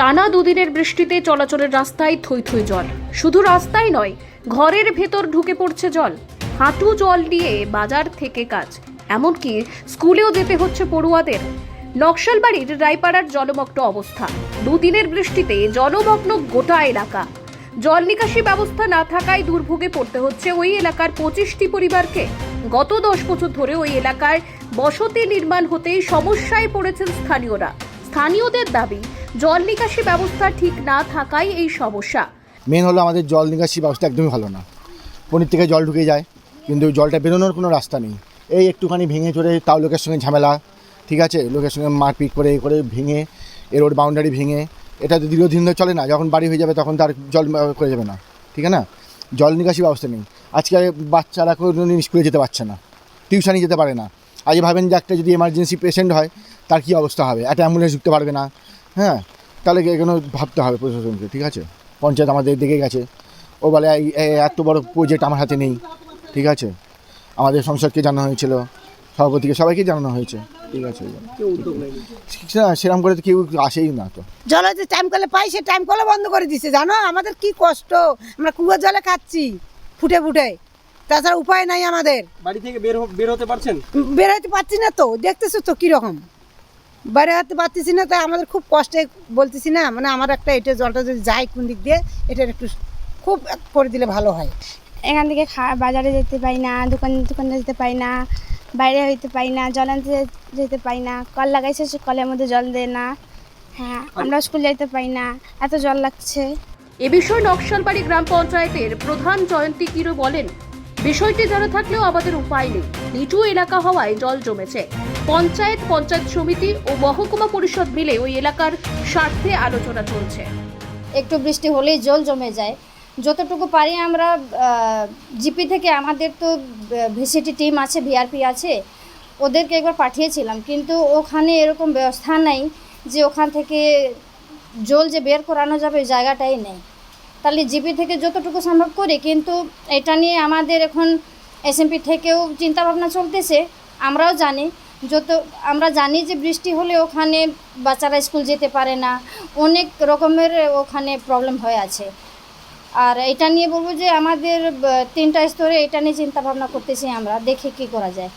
টানা দুদিনের বৃষ্টিতে চলাচলের রাস্তায় থই থই জল। শুধু রাস্তায় নয়, ঘরের ভেতর ঢুকে পড়ছে জল। হাঁটু জল দিয়ে বাজার থেকে কাজ। এমনকি স্কুলেও যেতে হচ্ছে পড়ুয়াদের। নকশালবাড়ির রায়পাড়ার জলমগ্ন অবস্থা। দুদিনের বৃষ্টিতে জলমগ্ন গোটা এলাকা। জল নিকাশি ব্যবস্থা না থাকায় দুর্ভোগে পড়তে হচ্ছে ওই এলাকার পঁচিশটি পরিবারকে। গত দশ বছর ধরে ওই এলাকায় বসতি নির্মাণ হতেই সমস্যায় পড়েছেন স্থানীয়রা। স্থানীয়দের দাবি জল নিকাশি ব্যবস্থা ঠিক না থাকায় এই সমস্যা। মেন হলো আমাদের জল নিকাশি ব্যবস্থা একদমই ভালো না। পনির থেকে জল ঢুকে যায়, কিন্তু জলটা বেরোনোর কোনো রাস্তা নেই। এই একটুখানি ভেঙে চড়ে তাও লোকের সঙ্গে ঝামেলা, ঠিক আছে? লোকের সঙ্গে মারপিট করে, এ করে ভেঙে, এ রোড বাউন্ডারি ভেঙে, এটা তো দীর্ঘদিন ধরে চলে না। যখন বাড়ি হয়ে যাবে তখন তার জল করে যাবে না, ঠিক আছে না? জল নিকাশি ব্যবস্থা নেই। আজকে বাচ্চারা কোনো স্কুলে যেতে পারছে না টিউশনি যেতে পারে না। আজ ভাবেন যে একটা যদি এমার্জেন্সি পেশেন্ট হয়, তার কী অবস্থা হবে? একটা অ্যাম্বুলেন্স ঢুকতে পারবে না। হ্যাঁ তাহলে এগুলো ভাবতে হবে প্রশাসনকে ঠিক আছে? পঞ্চায়েত আমাদের দেখে গেছে। ও বলে এত বড় প্রজেক্ট আমার হাতে নেই। ঠিক আছে? আমাদের সংসদকে জানানো হয়েছিল সভাপতিকে সবাইকে জানানো হয়েছে। ঠিক আছে? না সেরকম করে তো কেউ আসেই না তো। জল যে টাইম কলে পাই সে টাইম কলে বন্ধ করে দিছে। জানো আমাদের কি কষ্ট? আমরা কুয়োর জলে খাচ্ছি ফুটে ফুটে। তাছাড়া উপায় নাই আমাদের। বাড়ি থেকে বের বের হতে পারছেন? বের হতে পারছি না তো দেখতেছো তো কীরকম? বাইরে হতে পারতেছি না তাই আমাদের খুব কষ্টে বলতেছি না মানে আমার একটা এটা জলটা যদি যায় কোন দিক দিয়ে এটার একটু খুব করে দিলে ভালো হয়। এখান থেকে খা- বাজারে যেতে পাই না দোকান দোকানে যেতে পাই না বাইরে হইতে পাই না জল আনতে যেতে পাই না কল লাগাইছে সে কলের মধ্যে জল দেয় না হ্যাঁ আমরা স্কুল যেতে পাই না এত জল লাগছে। এ বিষয়ে নকশালবাড়ি গ্রাম পঞ্চায়েতের প্রধান জয়ন্তী কিরো বলেন বিষয়টি জানা থাকলেও আমাদের উপায় নেই। নিচু এলাকা হওয়ায় জল জমেছে। পঞ্চায়েত পঞ্চায়েত সমিতি ও মহকুমা পরিষদ মিলে ওই এলাকার স্বার্থে আলোচনা চলছে। একটু বৃষ্টি হলেই জল জমে যায়। যতটুকু পারি আমরা জিপি থেকে আমাদের তো ভিসিটি টিম আছে, ভিআরপি আছে, ওদেরকে একবার পাঠিয়েছিলাম। কিন্তু ওখানে এরকম ব্যবস্থা নেই যে ওখান থেকে জল যে বের করানো যাবে ওই জায়গাটাই নেই। তাহলে জিপি থেকে যতটুকু সম্ভব করি, কিন্তু এটা নিয়ে আমাদের এখন এসএমপি থেকেও চিন্তা ভাবনা চলতেছে। আমরাও জানি, যত, আমরা জানি যে বৃষ্টি হলে ওখানে বাচ্চারা স্কুল যেতে পারে না, অনেক রকমের ওখানে প্রবলেম হয়ে আছে। আর এটা নিয়ে বলব যে আমাদের তিনটা স্তরে এটা নিয়ে চিন্তা ভাবনা করতেছি আমরা, দেখি কি করা যায়।